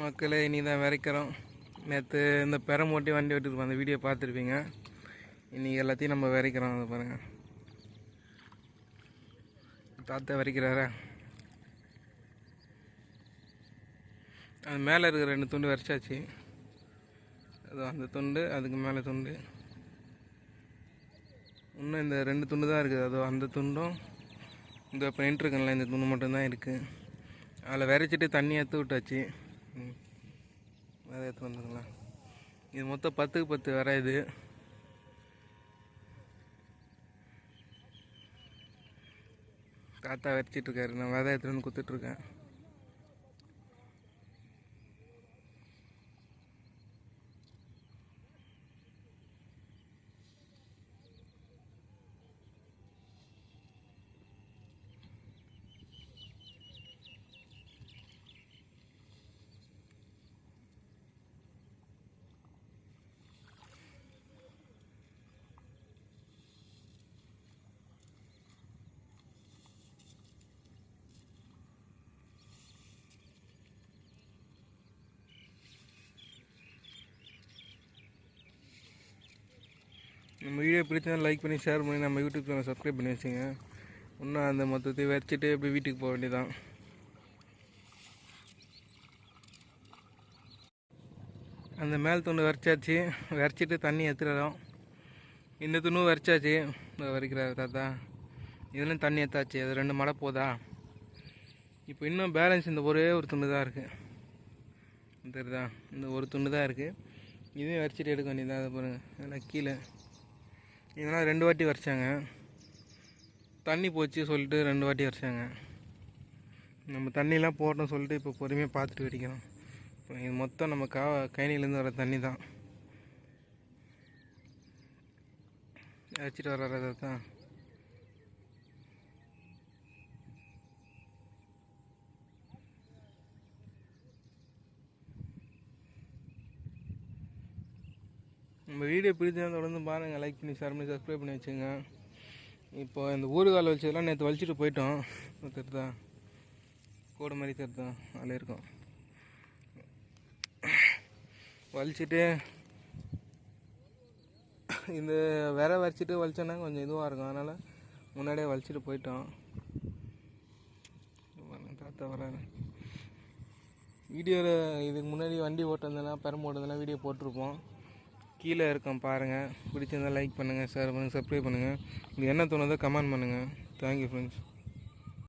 மக்களே இனி தான் விதைக்கிறோம் நேற்று இந்த பெரம் ஓட்டி வண்டி ஓட்டிருப்போம் அந்த வீடியோ பார்த்துருப்பீங்க. இன்றைக்கி எல்லாத்தையும் நம்ம விதைக்கிறோம் அதை பாருங்கள் தாத்தா விதைக்கிறாரா அது மேலே இருக்கிற ரெண்டு துண்டு வரைச்சாச்சு. அது அந்த துண்டு அதுக்கு மேலே துண்டு. இன்னும் இந்த ரெண்டு துண்டு தான் இருக்குது. அது அந்த துண்டும் இந்த இப்போ நின்றுருக்கல இந்த துண்டு மட்டும்தான் இருக்குது அதில் விரைச்சிட்டு தண்ணி எடுத்து விட்டாச்சு. ம். வேறு எடுத்து வந்துங்களேன் இது மொத்தம் பத்துக்கு பத்து வர இது. தாத்தா வரைச்சிட்டு இருக்காரு. நான் விதை எடுத்துகிட்டு வந்து கொடுத்துட்ருக்கேன் நம்ம வீடியோ பிடிச்சா லைக் பண்ணி ஷேர் பண்ணி நம்ம யூடியூப் சேனல் சப்ஸ்கிரைப் பண்ணி வச்சுங்க. இன்னும் அந்த மொத்தத்தை வச்சுட்டு இப்படி வீட்டுக்கு போக வேண்டியதான் அந்த மேல் துண்டு வரைச்சாச்சு வரைச்சிட்டு தண்ணி ஏற்றுறோம் இந்த துணும் வரைச்சாச்சு இதோ வரைக்கிறாரு தாத்தா. இதெல்லாம் தண்ணி ஏற்றாச்சு அது ரெண்டு மழை போதா? இப்போ இன்னும் பேலன்ஸ் இந்த ஒரே ஒரு துண்டு தான் இருக்குது தெரியுதா? இந்த ஒரு துண்டு தான் இருக்குது இதையும் வரைச்சிட்டு எடுக்க வேண்டியதான் அதை பாருங்கள் இதெல்லாம் கீழே இதெல்லாம் ரெண்டு வாட்டி வரைச்சாங்க. தண்ணி போச்சு சொல்லிட்டு ரெண்டு வாட்டி வரைச்சாங்க. நம்ம தண்ணிலாம் போடணும் சொல்லிட்டு இப்போ பொறுமையாக பார்த்துட்டு வெடிக்கணும். இப்போ இது மொத்தம் நம்ம கா கைனிலேருந்து வர தண்ணி தான். அடிச்சிட்டு வர்றதை தான். நம்ம வீடியோ பிடிச்சா தொடர்ந்து பாருங்கள் லைக் பண்ணி ஷேர் பண்ணி சப்ஸ்கிரைப் பண்ணி வச்சுங்க. இப்போ இந்த ஊறுகால் வச்சதெல்லாம் நேற்று வலிச்சுட்டு போயிட்டோம். தெரியுதா கோடு மாதிரி தெரியுதா அதில் இருக்கும். வலிச்சுட்டு இந்த விர வரைச்சிட்டு வலிச்சோன்னா கொஞ்சம் இதுவாக இருக்கும். அதனால் முன்னாடியே வலிச்சிட்டு போயிட்டோம். தாத்தா வராரு. வீடியோவில் இதுக்கு முன்னாடி வண்டி ஓட்டுறதுலாம் பெரம் ஓட்டுறதுலாம் வீடியோ போட்டிருப்போம். கீழே இருக்கோம் பாருங்கள் பிடிச்சிருந்தா லைக் பண்ணுங்கள் ஷேர் பண்ணுங்கள் சப்ஸ்கிரைப் பண்ணுங்கள் இது என்ன தோணுதோ கமெண்ட் பண்ணுங்கள் தேங்க்யூ ஃப்ரெண்ட்ஸ்